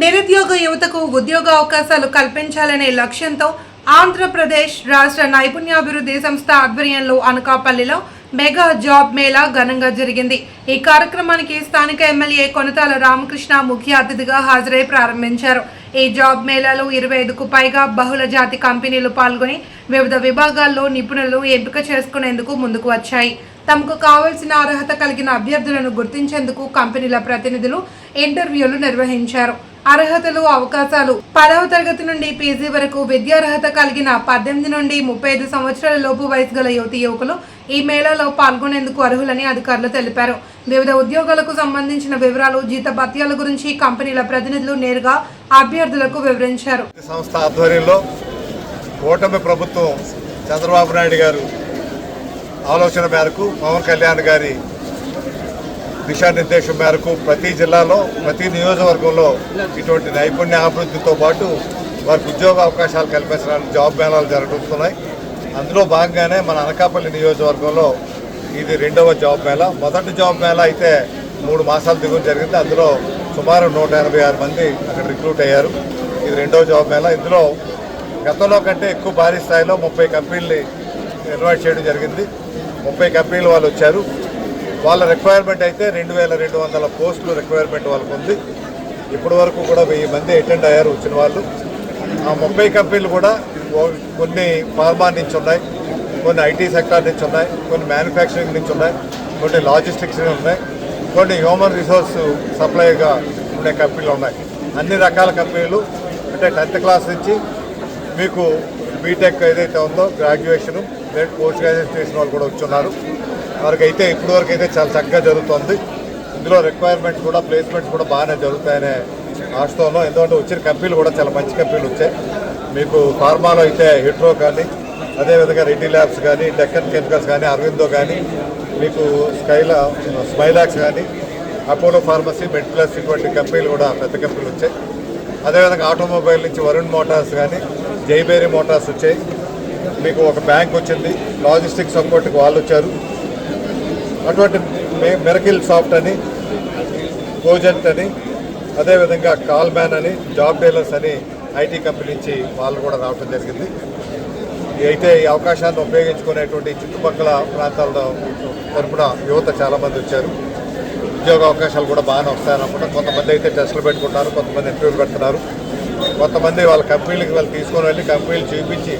నిరుద్యోగ యువతకు ఉద్యోగ అవకాశాలు కల్పించాలనే లక్ష్యంతో ఆంధ్రప్రదేశ్ రాష్ట్ర నైపుణ్యాభివృద్ధి సంస్థ ఆధ్వర్యంలో అనకాపల్లిలో మెగా జాబ్ మేళా ఘనంగా జరిగింది. ఈ కార్యక్రమానికి స్థానిక ఎమ్మెల్యే కొనతాల రామకృష్ణ ముఖ్య అతిథిగా హాజరై ప్రారంభించారు. ఈ జాబ్ మేళాలో ఇరవై ఐదుకు పైగా బహుళ జాతి కంపెనీలు పాల్గొని వివిధ విభాగాల్లో నిపుణులు ఎంపిక చేసుకునేందుకు ముందుకు వచ్చాయి. తమకు కావలసిన అర్హత కలిగిన అభ్యర్థులను గుర్తించేందుకు కంపెనీల ప్రతినిధులు ఇంటర్వ్యూలు నిర్వహించారు. అర్హతలు అవకాశాలు పదవ తరగతి నుండి పీజీ వరకు విద్యార్హత కలిగిన పద్దెనిమిది నుండి ముప్పై ఐదు సంవత్సరాల లోపు వయసు గల యువతి యువకులు ఈ మేళాలో పాల్గొనేందుకు అర్హులని అధికారులు తెలిపారు. వివిధ ఉద్యోగాలకు సంబంధించిన వివరాలు జీతభత్యాల గురించి కంపెనీల ప్రతినిధులు నేరుగా అభ్యర్థులకు వివరించారు. సంస్థ ఆధ్వర్యంలో కూటమి ప్రభుత్వం చంద్రబాబు నాయుడు గారు ఆలోచన మేరకు పవన్ కళ్యాణ్ గారి దిశానిర్దేశం మేరకు ప్రతి జిల్లాలో ప్రతి నియోజకవర్గంలో ఇటువంటి నైపుణ్య అభివృద్ధితో పాటు వారికి ఉద్యోగ అవకాశాలు కల్పించడానికి జాబ్ మేళాలు జరుగుతున్నాయి అందులో భాగంగానే మన అనకాపల్లి నియోజకవర్గంలో ఇది రెండవ జాబ్ మేళా. మొదటి జాబ్ మేళా అయితే మూడు మాసాలు దిగువ జరిగింది. అందులో సుమారు నూట ఎనభై ఆరు మంది అక్కడ రిక్రూట్ అయ్యారు. ఇది రెండవ జాబ్ మేళా. ఇందులో గతంలో కంటే ఎక్కువ భారీ స్థాయిలో ముప్పై కంపెనీలు ఇన్వైట్ చేయడం జరిగింది. ముప్పై కంపెనీలు వాళ్ళు వచ్చారు. వాళ్ళ రిక్వైర్మెంట్ అయితే రెండు వేల రెండు వందల పోస్టులు రిక్వైర్మెంట్ వాళ్ళకు ఉంది. ఇప్పటి వరకు కూడా వెయ్యి మంది అటెండ్ అయ్యారు వచ్చిన వాళ్ళు. ఆ ముప్పై కంపెనీలు కూడా కొన్ని ఫార్మా నుంచి ఉన్నాయి కొన్ని ఐటీ సెక్టార్ నుంచి ఉన్నాయి కొన్ని మ్యానుఫ్యాక్చరింగ్ నుంచి ఉన్నాయి కొన్ని లాజిస్టిక్స్ ఉన్నాయి కొన్ని హ్యూమన్ రిసోర్స్ సప్లైగా ఉండే కంపెనీలు ఉన్నాయి. అన్ని రకాల కంపెనీలు అంటే టెన్త్ క్లాస్ నుంచి మీకు బీటెక్ ఏదైతే ఉందో గ్రాడ్యుయేషన్ లేట్ పోస్ట్ గ్రాడ్యుయేట్ చేసిన వాళ్ళు కూడా వచ్చున్నారు. వారికైతే అయితే ఇప్పటి వరకు అయితే చాలా చక్కగా జరుగుతుంది. ఇందులో రిక్వైర్మెంట్స్ కూడా ప్లేస్మెంట్స్ కూడా బాగానే జరుగుతాయనే ఆశతోనో ఎందుకంటే వచ్చిన కంపెనీలు కూడా చాలా మంచి కంపెనీలు వచ్చాయి. మీకు ఫార్మాలో అయితే హిట్రో కానీ అదేవిధంగా రెడ్డి ల్యాబ్స్ కానీ డెక్కన్ కెమికల్స్ కానీ అరవిందో కానీ మీకు స్కైలా స్మైలాక్స్ కానీ అపోలో ఫార్మసీ మెడ్ ప్లస్ ఇటువంటి కంపెనీలు కూడా పెద్ద కంపెనీలు వచ్చాయి. అదేవిధంగా ఆటోమొబైల్ నుంచి వరుణ్ మోటార్స్ కానీ జైబేరీ మోటార్స్ వచ్చాయి. మీకు ఒక బ్యాంక్ వచ్చింది లాజిస్టిక్ సపోర్ట్కి వాళ్ళు వచ్చారు. అటువంటి మెరకిల్ సాఫ్ట్ అని కోజెంట్ అని అదేవిధంగా కాల్ మ్యాన్ అని జాబ్ డీలర్స్ అని ఐటీ కంపెనీ నుంచి వాళ్ళు కూడా రావడం జరిగింది. అయితే ఈ అవకాశాన్ని ఉపయోగించుకునేటువంటి చుట్టుపక్కల ప్రాంతాల్లో తరపున యువత చాలామంది వచ్చారు. ఉద్యోగ అవకాశాలు కూడా బాగానే వస్తాయన్నమాట కొంతమంది అయితే టెస్టులు పెట్టుకుంటారు కొంతమంది ఇంటర్వ్యూలు పెడుతున్నారు. కొంతమంది వాళ్ళ కంపెనీలకు వాళ్ళు తీసుకొని వెళ్ళి కంపెనీలు చూపించి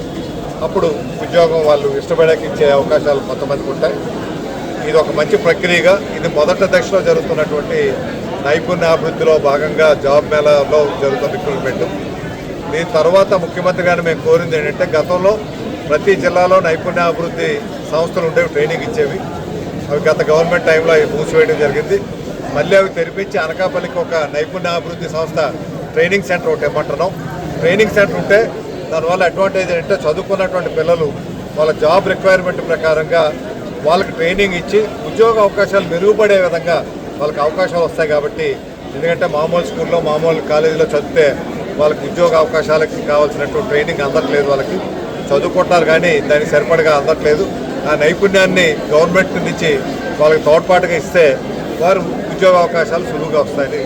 అప్పుడు ఉద్యోగం వాళ్ళు ఇష్టపడేకి ఇచ్చే అవకాశాలు కొంతమందికి ఉంటాయి. ఇది ఒక మంచి ప్రక్రియగా ఇది మొదటి దశలో జరుగుతున్నటువంటి నైపుణ్యాభివృద్ధిలో భాగంగా జాబ్ మేళాలో జరుగుతున్న రిక్రూట్మెంట్ దీని తర్వాత ముఖ్యమంత్రి గారిని మేము కోరింది ఏంటంటే గతంలో ప్రతి జిల్లాలో నైపుణ్యాభివృద్ధి సంస్థలు ఉండేవి ట్రైనింగ్ ఇచ్చేవి. అవి గత గవర్నమెంట్ టైంలో అవి మూసివేయడం జరిగింది. మళ్ళీ అవి తెరిపించి అనకాపల్లికి ఒక నైపుణ్యాభివృద్ధి సంస్థ ట్రైనింగ్ సెంటర్ ఒకటి ఇమ్మంటున్నాం ట్రైనింగ్ సెంటర్ ఉంటే దానివల్ల అడ్వాంటేజ్ ఏంటంటే చదువుకున్నటువంటి పిల్లలు వాళ్ళ జాబ్ రిక్వైర్మెంట్ ప్రకారంగా వాళ్ళకి ట్రైనింగ్ ఇచ్చి ఉద్యోగ అవకాశాలు మెరుగుపడే విధంగా వాళ్ళకి అవకాశాలు వస్తాయి కాబట్టి ఎందుకంటే మామూలు స్కూల్లో మామూలు కాలేజీలో చదివితే వాళ్ళకి ఉద్యోగ అవకాశాలకి కావాల్సినటువంటి ట్రైనింగ్ అందట్లేదు వాళ్ళకి. చదువుకుంటున్నారు కానీ దానికి సరిపడగా అందట్లేదు. ఆ నైపుణ్యాన్ని గవర్నమెంట్ నుంచి వాళ్ళకి తోడ్పాటుగా ఇస్తే వారు ఉద్యోగ అవకాశాలు సులువుగా వస్తాయని